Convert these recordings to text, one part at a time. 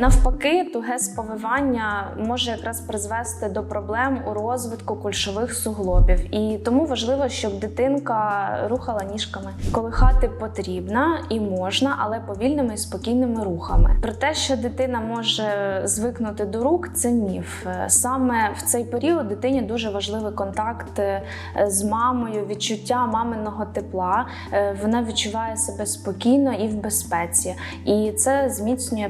Навпаки, туге сповивання може якраз призвести до проблем у розвитку кульшових суглобів, і тому важливо, щоб дитинка рухала ніжками. Колихати потрібно і можна, але повільними і спокійними рухами. Про те, що дитина може звикнути до рук, це міф. Саме в цей період дитині дуже важливий контакт е, з мамою, відчуття маминого тепла. Е, Вона відчуває себе спокійно і в безпеці, і це зміцнює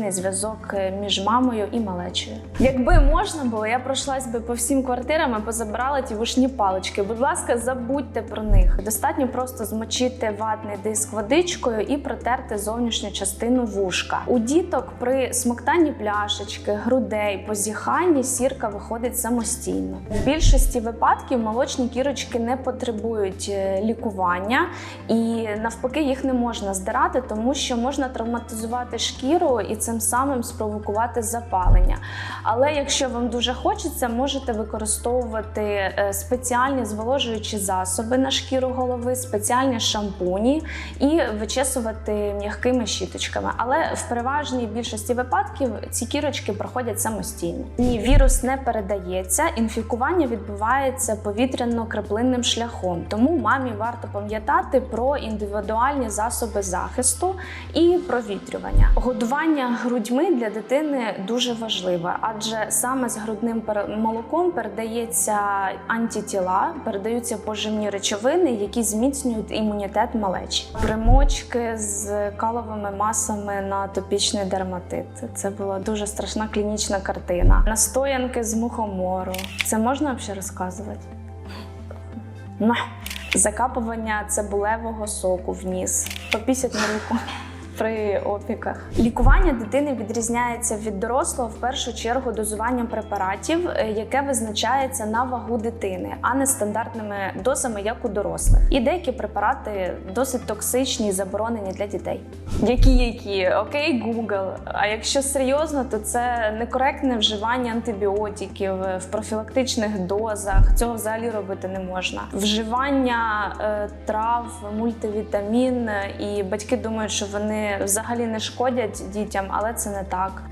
психоемоційний зв'язок е, між мамою і малечою. Якби можна було, я пройшлась би по всім квартирам і позабирала ті вушні палички. Будь ласка, забудьте про них. Достатньо просто змочити ватний диск водичкою і протерти зовнішню частину вушка. У діток при смоктанні пляшечки, грудей, позіханні сірка виходить самостійно. В більшості випадків молочні кірочки не потребують е, лікування, і навпаки, їх не можна здирати, тому що можна травматизувати шкіру і цим самим спровокувати запалення. Але якщо вам дуже хочеться, можете використовувати е, спеціальні зволожуючі засоби на шкіру голови, спеціальні шампуні і вичесувати м'якими щіточками. Але в переважній більшості випадків ці кірочки проходять самостійно. Ні, вірус не передається. Інфікування відбувається повітряно-краплинним шляхом. Тому мамі варто пам'ятати про індивідуальні засоби захисту і провітрювання. Годування грудьми для дитини дуже важливе, адже саме з грудним молоком передається антитіла, передаються поживні речовини, які зміцнюють імунітет малечі. Примочки з каловими масами на топічний дерматит. Це була дуже страшна клінічна картина. Настоянки з мухомору. Це можна взагалі розказувати? Закапування цибулевого соку в ніс. Попісять на руку. При опіках лікування дитини відрізняється від дорослого в першу чергу дозуванням препаратів, е, яке визначається на вагу дитини, а не стандартними дозами, як у дорослих. І деякі препарати досить токсичні і заборонені для дітей. Які які? Окей, Google. А якщо серйозно, то це некоректне вживання антибіотиків в профілактичних дозах. Цього взагалі робити не можна. Вживання е, трав, мультивітамін, е, і батьки думають, що взагалі не шкодять дітям, але це не так.